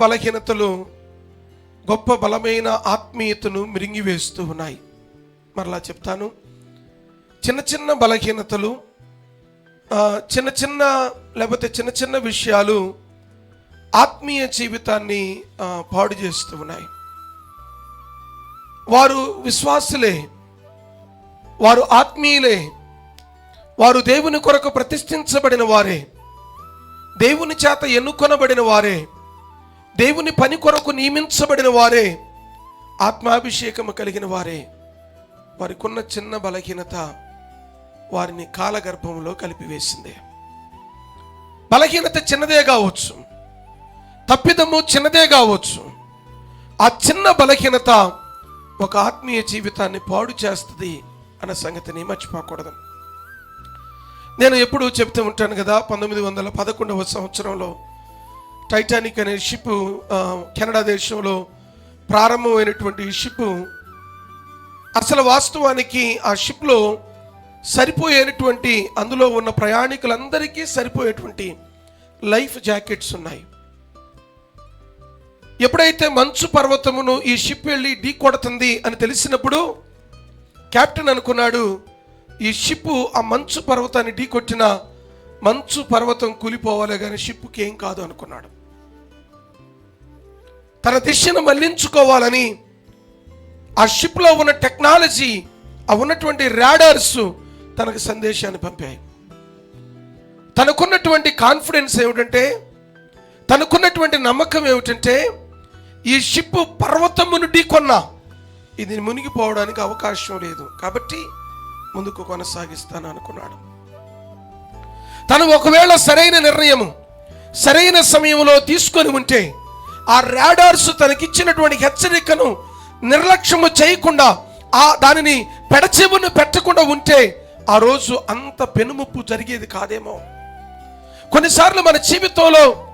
బలహీనతలు గొప్ప బలమైన ఆత్మీయతను మిరింగివేస్తూ ఉన్నాయి. మరలా చెప్తాను. చిన్న చిన్న బలహీనతలు చిన్న చిన్న లేకపోతే చిన్న చిన్న విషయాలు ఆత్మీయ జీవితాన్ని పాడు చేస్తూ ఉన్నాయి. వారు విశ్వాసులే వారు ఆత్మీయులే వారు దేవుని కొరకు ప్రతిష్ఠించబడిన వారే దేవుని చేత ఎన్నుకొనబడిన వారే దేవుని పని కొరకు నియమించబడిన వారే ఆత్మాభిషేకము కలిగిన వారే వారికున్న చిన్న బలహీనత వారిని కాలగర్భంలో కలిపివేసింది. బలహీనత చిన్నదే కావచ్చు తప్పిదము చిన్నదే కావచ్చు. ఆ చిన్న బలహీనత ఒక ఆత్మీయ జీవితాన్ని పాడు చేస్తుంది అన్న సంగతిని మర్చిపోకూడదు. నేను ఎప్పుడూ చెప్తూ ఉంటాను కదా పంతొమ్మిది వందల పదకొండవ సంవత్సరంలో టైటానిక్ అనే షిప్ కెనడా దేశంలో ప్రారంభమైనటువంటి షిప్ అసలు వాస్తవానికి ఆ షిప్లో సరిపోయేటువంటి అందులో ఉన్న ప్రయాణికులందరికీ సరిపోయేటువంటి లైఫ్ జాకెట్స్ ఉన్నాయి. ఎప్పుడైతే మంచు పర్వతమును ఈ షిప్ వెళ్ళి ఢీ కొడుతుంది అని తెలిసినప్పుడు కెప్టెన్ అనుకున్నాడు ఈ షిప్ ఆ మంచు పర్వతాన్ని ఢీ కొట్టిన మంచు పర్వతం కూలిపోవాలి కానీ షిప్కి ఏం కాదు అనుకున్నాడు. తన దిశను మళ్ళించుకోవాలని ఆ షిప్లో ఉన్న టెక్నాలజీ ఆ ఉన్నటువంటి రాడార్స్ తనకు సందేశాన్ని పంపాయి. తనకున్నటువంటి కాన్ఫిడెన్స్ ఏమిటంటే తనకున్నటువంటి నమ్మకం ఏమిటంటే ఈ షిప్ పర్వతమును ఢీకొన్నా ఇది మునిగిపోవడానికి అవకాశం లేదు. కాబట్టి ముందుకు కొనసాగిస్తాను అనుకున్నాడు. తను ఒకవేళ సరైన నిర్ణయము సరైన సమయంలో తీసుకొని ఉంటే ఆ రాడార్స్ తనకిచ్చినటువంటి హెచ్చరికను నిర్లక్ష్యము చేయకుండా ఆ దానిని పెడచెవును పెట్టకుండా ఉంటే ఆ రోజు అంత పెనుముప్పు జరిగేది కాదేమో. కొన్నిసార్లు మన జీవితంలో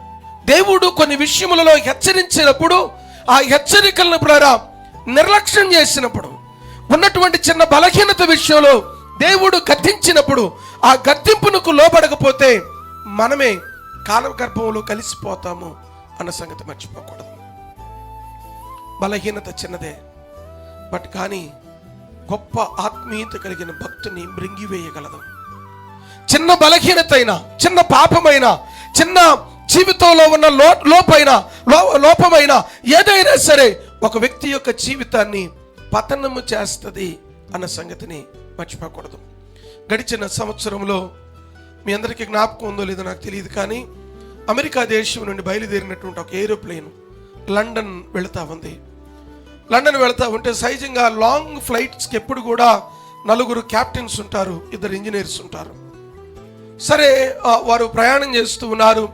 దేవుడు కొన్ని విషయములలో హెచ్చరించినప్పుడు ఆ హెచ్చరికలను ద్వారా నిర్లక్ష్యం చేసినప్పుడు ఉన్నటువంటి చిన్న బలహీనత విషయంలో దేవుడు గద్దించినప్పుడు ఆ గద్దింపునకు లోబడకపోతే మనమే కాలగర్భంలో కలిసిపోతాము. అన్న సంగతి మర్చిపోకూడదు. బలహీనత చిన్నదే బట్ కానీ గొప్ప ఆత్మీయత కలిగిన భక్తుని మృంగివేయగలదు. చిన్న బలహీనత అయినా చిన్న పాపమైనా చిన్న జీవితంలో ఉన్న లో లోపైన లో- లోపమైన ఏదైనా సరే ఒక వ్యక్తి యొక్క జీవితాన్ని పతనము చేస్తుంది అన్న సంగతిని మర్చిపోకూడదు. గడిచిన సంవత్సరంలో మీ అందరికీ జ్ఞాపకం ఉందో లేదో నాకు తెలియదు కానీ అమెరికా దేశం నుండి బయలుదేరినటువంటి ఒక ఏరోప్లేన్ లండన్ వెళుతూ ఉంది. లండన్ వెళ్తా ఉంటే సహజంగా లాంగ్ ఫ్లైట్స్కి ఎప్పుడు కూడా నలుగురు క్యాప్టెన్స్ ఉంటారు ఇద్దరు ఇంజనీర్స్ ఉంటారు. సరే వారు ప్రయాణం చేస్తూ ఉన్నారు.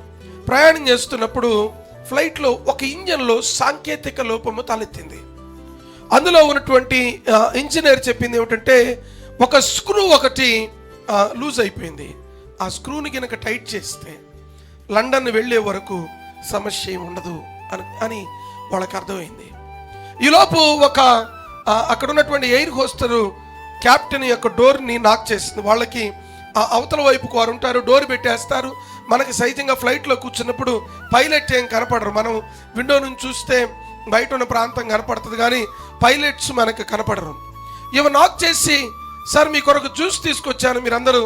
ప్రయాణం చేస్తున్నప్పుడు ఫ్లైట్లో ఒక ఇంజన్లో సాంకేతిక లోపము తలెత్తింది. అందులో ఉన్నటువంటి ఇంజనీర్ చెప్పింది ఏమిటంటే ఒక స్క్రూ ఒకటి లూజ్ అయిపోయింది. ఆ స్క్రూని కనుక టైట్ చేస్తే లండన్ వెళ్ళే వరకు సమస్య ఉండదు అని అని వాళ్ళకి అర్థమైంది. ఈలోపు ఒక అక్కడ ఉన్నటువంటి ఎయిర్ హోస్టరు క్యాప్టెన్ యొక్క డోర్ని నాక్ చేసింది. వాళ్ళకి ఆ అవతల వైపుకు వారు ఉంటారు డోర్ పెట్టేస్తారు. మనకి సైజంగా ఫ్లైట్లో కూర్చున్నప్పుడు పైలట్ ఏం కనపడరు. మనం విండో నుంచి చూస్తే బయట ఉన్న ప్రాంతం కనపడుతుంది కానీ పైలట్స్ మనకు కనపడరు. ఇవి నాక్ చేసి సార్ మీ కొరకు జ్యూస్ తీసుకొచ్చాను మీరందరూ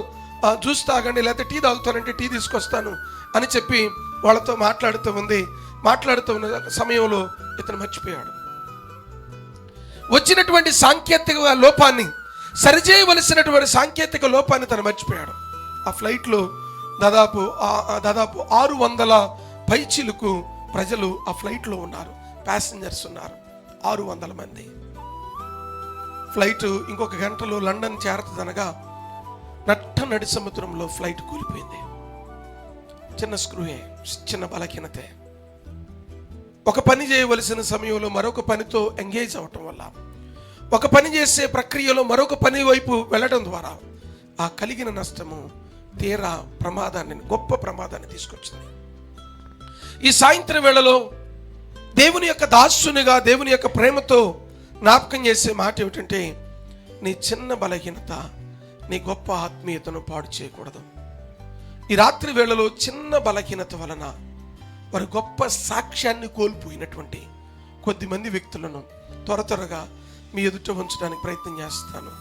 జ్యూస్ తాగండి లేకపోతే టీ తాగుతానంటే టీ తీసుకొస్తాను అని చెప్పి వాళ్ళతో మాట్లాడుతూ ఉంది. మాట్లాడుతూ ఉన్న సమయంలో ఇతను మర్చిపోయాడు. వచ్చినటువంటి సాంకేతిక లోపాన్ని సరిచేయవలసినటువంటి సాంకేతిక లోపాన్ని తను మర్చిపోయాడు. ఆ ఫ్లైట్లో దాదాపు దాదాపు ఆరు వందల పైచీలకు ప్రజలు ఆ ఫ్లైట్లో ఉన్నారు. ప్యాసింజర్స్ ఉన్నారు. ఆరు వందల మంది. ఫ్లైట్ ఇంకొక గంటలో లండన్ చేరుతుందనగా నట్ట నడి సముద్రంలో ఫ్లైట్ కూలిపోయింది. చిన్న స్క్రూయే చిన్న బలహీనతే. ఒక పని చేయవలసిన సమయంలో మరొక పనితో ఎంగేజ్ అవటం వల్ల ఒక పని చేసే ప్రక్రియలో మరొక పని వైపు వెళ్ళడం ద్వారా ఆ కలిగిన నష్టము తీరా ప్రమాదాన్ని గొప్ప ప్రమాదాన్ని తీసుకొచ్చింది. ఈ సాయంత్రం వేళలో దేవుని యొక్క దాసునిగా దేవుని యొక్క ప్రేమతో జ్ఞాపకం చేసే మాట ఏమిటంటే నీ చిన్న బలహీనత నీ గొప్ప ఆత్మీయతను పాడు చేయకూడదు. ఈ రాత్రి వేళలో చిన్న బలహీనత వలన వారి గొప్ప సాక్ష్యాన్ని కోల్పోయినటువంటి కొద్దిమంది వ్యక్తులను త్వర త్వరగా మీ ఎదుట ఉంచడానికి ప్రయత్నం చేస్తాను.